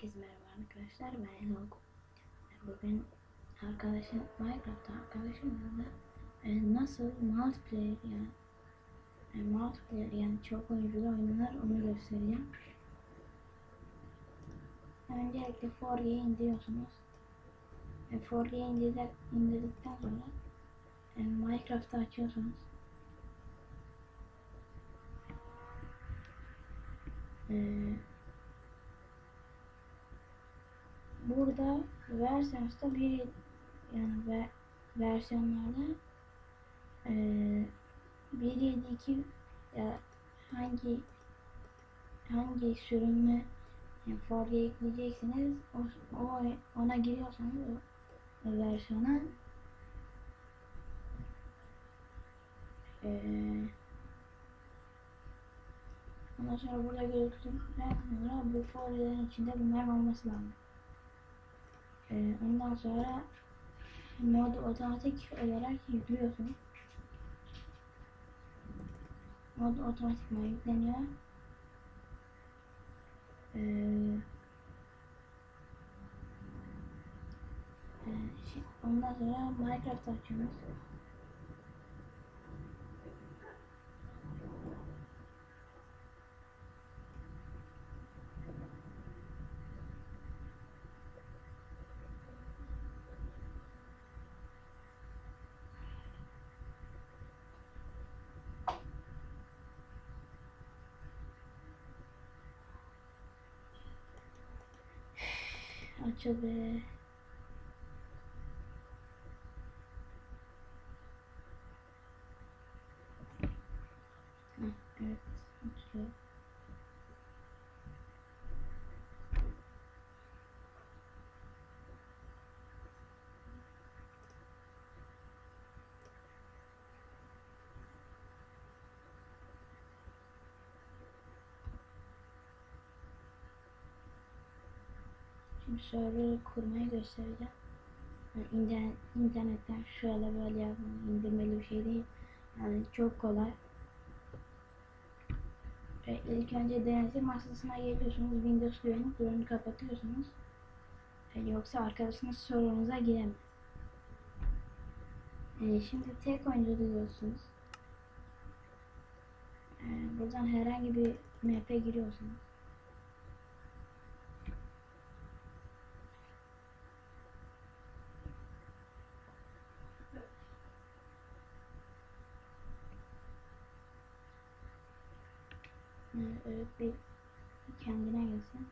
Herkese merhaba arkadaşlar ben Enok. Bugün arkadaşım Minecraft'ta arkadaşımla e, nasıl multiplayer yani e, multiplayer yani çok oyunculu oynanır onu göstereceğim. Öncelikle 4G'yi indiriyorsunuz. E, 4G'yi indirdik, indirdikten sonra e, Minecraft'ı açıyorsunuz. Eee burada versiyonsta bir yani ve versiyonlarda e, 1.7.2 ya hangi hangi sürümü yani Forge'ye ekleyeceksiniz o, o ona giriyorsanız o, versiyona eee Ondan sonra burada gözüktükten sonra bu folyoların içinde bunlar olması lazım. Ee, ondan sonra mod otomatik olarak yüklüyorsun. Mod otomatikman yükleniyor. Ee, e, şey, ondan sonra Minecraft açıyoruz. 丈夫うん、ありがとうございます。Server kurmayı göstereceğim. Yani internet, internetten şöyle böyle yapın, indirmeli bir şey değil. Yani çok kolay. Ve ilk önce denetim masasına geliyorsunuz. Windows güvenlik durumunu kapatıyorsunuz. E, yoksa arkadaşınız sorunuza giremez. E, şimdi tek oyuncu diyorsunuz. E, buradan herhangi bir map'e giriyorsunuz. Evet bir kendine gelsin.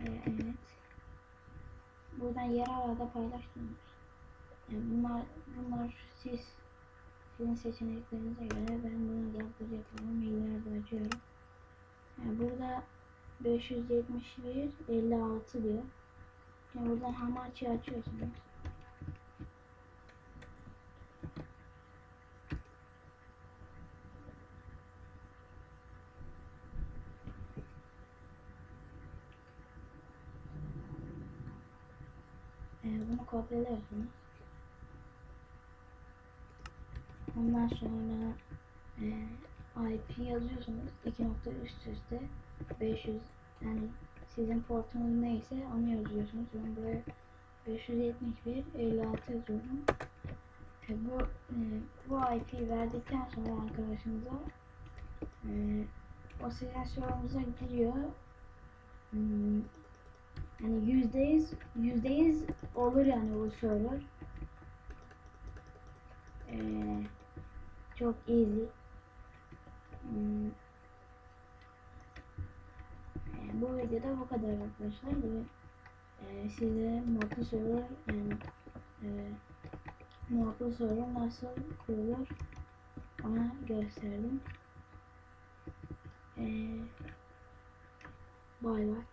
Ee, evet. Buradan yer arada paylaştınız. Yani bunlar, bunlar siz sizin seçeneklerinize göre ben bunu yapıyorum. Maillerde açıyorum. Yani burada 571 56 diyor. Yani buradan hamachi açıyorsunuz. Ee, bunu kopyalıyorsunuz. Ondan sonra e, IP yazıyorsunuz. iki nokta üst üste 500 yani sizin portunuz neyse onu yazıyorsunuz. Ben buraya 571 56 yazıyorum. E, bu e, bu IP verdikten sonra arkadaşınıza e, o sizin server'ınıza giriyor. Hmm, yani yüzde yüz yüzde yüz olur yani o server. E, çok easy. Hmm, bu videoda bu kadar arkadaşlar. Ve, e, size modlu server yani e, modlu server nasıl kurulur ona gösterdim. E, bay bay.